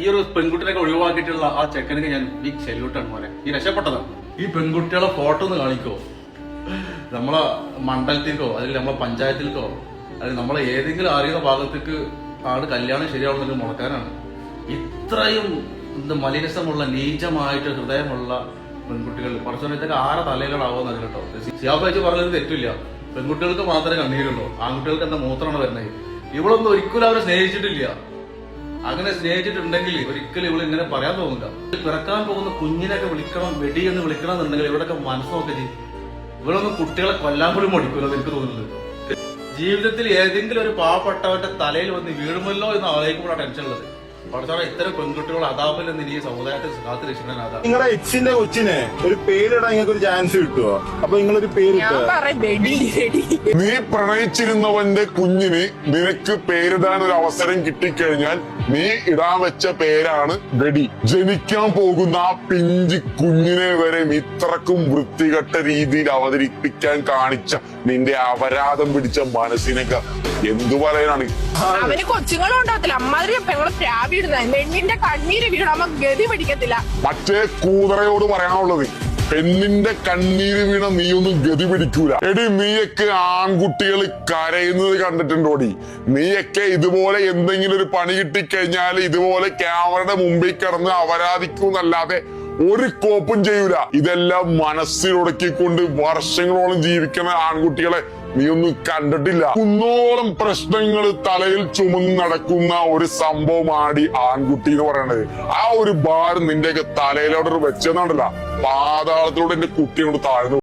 ഈ ഒരു പെൺകുട്ടിനെ ഒഴിവാക്കിയിട്ടുള്ള ആ ചെക്കനൊക്കെ ഞാൻ ബിഗ് സെല്യൂട്ടാണ് മോനെ. ഈ രക്ഷപ്പെട്ടതാണ് ഈ പെൺകുട്ടികളെ ഫോട്ടോ ഒന്ന് കാണിക്കോ? നമ്മളെ മണ്ഡലത്തിൽക്കോ അല്ലെങ്കിൽ നമ്മളെ പഞ്ചായത്തിൽക്കോ അല്ലെങ്കിൽ നമ്മളെ ഏതെങ്കിലും അറിയുന്ന ഭാഗത്തേക്ക് ആണ് കല്യാണം ശരിയാവുന്നതിന് മുടക്കാനാണ്. ഇത്രയും എന്ത് മലിനസമുള്ള നീചമായിട്ട് ഹൃദയമുള്ള പെൺകുട്ടികൾ. കുറച്ചു ഇതൊക്കെ ആരെ തലയിലാവുമെന്ന് അറിയില്ല കേട്ടോ. സിയാബാജി പറഞ്ഞത് തെറ്റില്ല. പെൺകുട്ടികൾക്ക് മാത്രമേ കണ്ണീരുള്ളൂ. ആൺകുട്ടികൾക്ക് എന്താ മൂത്രമാണ് വരുന്നത്? ഇവളൊന്നും ഒരിക്കലും അവരെ സ്നേഹിച്ചിട്ടില്ല. അങ്ങനെ സ്നേഹിച്ചിട്ടുണ്ടെങ്കിൽ ഒരിക്കലും ഇവൾ ഇങ്ങനെ പറയാൻ തോന്നില്ല. പിറക്കാൻ പോകുന്ന കുഞ്ഞിനൊക്കെ വിളിക്കണം വെടി എന്ന് വിളിക്കണം എന്നുണ്ടെങ്കിൽ ഇവിടെയൊക്കെ മനസ്സൊക്കെ ഇവളൊന്നും കുട്ടികളെ കൊല്ലാൻ പോലും മടിക്കൂല എനിക്ക് തോന്നുന്നത് ജീവിതത്തിൽ ഏതെങ്കിലും ഒരു പാവപ്പെട്ടവന്റെ തലയിൽ വന്ന് വീഴുമല്ലോ എന്ന് ആലോചിക്കുമ്പോഴാണ് ടെൻഷൻ ഉള്ളത്. പഠിച്ചാൽ ഇത്തരം പെൺകുട്ടികൾ അതാപിൽ നിന്ന് ഇനി ഈ സമുദായത്തെ കാത്തു രക്ഷിക്കാൻ അതാ നിങ്ങളുടെ എച്ചിന്റെ കൊച്ചിനെ ഒരു പേരിടാൻ നിങ്ങൾക്ക് ഒരു ചാൻസ് കിട്ടുമോ അപ്പൊ നിങ്ങളൊരു പേര് ഞാൻ വെടി വെടി. നീ പ്രണയിച്ചിരുന്നവന്റെ കുഞ്ഞിന് നിനക്ക് പേരിടാൻ ഒരു അവസരം കിട്ടിക്കഴിഞ്ഞാൽ നീ ഇടാൻ വെച്ച പേരാണ് ഗഡി. ജനിക്കാൻ പോകുന്ന ആ പിഞ്ചി കുഞ്ഞിനെ വരെ ഇത്രക്കും വൃത്തികെട്ട രീതിയിൽ അവതരിപ്പിക്കാൻ കാണിച്ച നിന്റെ അപരാധം പിടിച്ച മനസ്സിനൊക്കെ എന്തു പറയാനാണ്? അവന് കൊച്ചുങ്ങളും ഉണ്ടാകത്തില്ല. അമ്മാതിരി പെങ്ങളെ പെണ്ണിന്റെ കണ്ണീര് വീണാമ ഗതി പിടിക്കത്തില്ല. മറ്റേ കൂതറയോട് പറയാനുള്ളത് പെണ്ണിന്റെ കണ്ണീര് വീണ നീയൊന്നും ഗതി പിടിക്കൂല. എടി നീയൊക്കെ ആൺകുട്ടികൾ കരയുന്നത് കണ്ടിട്ടുണ്ടോടി? നീയൊക്കെ ഇതുപോലെ എന്തെങ്കിലും ഒരു പണി കിട്ടിക്കഴിഞ്ഞാൽ ഇതുപോലെ ക്യാമറയുടെ മുമ്പിൽ കിടന്ന് അപരാധിക്കൂന്നല്ലാതെ ഒരു കോപ്പും ചെയ്യൂല. ഇതെല്ലാം മനസ്സിലൊടുക്കിക്കൊണ്ട് വർഷങ്ങളോളം ജീവിക്കുന്ന ആൺകുട്ടികളെ നീ ഒന്നും കണ്ടിട്ടില്ല. കുന്നോളം പ്രശ്നങ്ങൾ തലയിൽ ചുമന്ന് നടക്കുന്ന ഒരു സംഭവമാണ് ഈ ആൺകുട്ടി എന്ന് പറയുന്നത് ആ ഒരു ഭാരം നിന്റെയൊക്കെ തലയിലോട്ട് വെച്ചെന്നുണ്ടല്ല. പാതാളത്തിലൂടെ എന്റെ കുട്ടിയോട് താഴ്ന്നു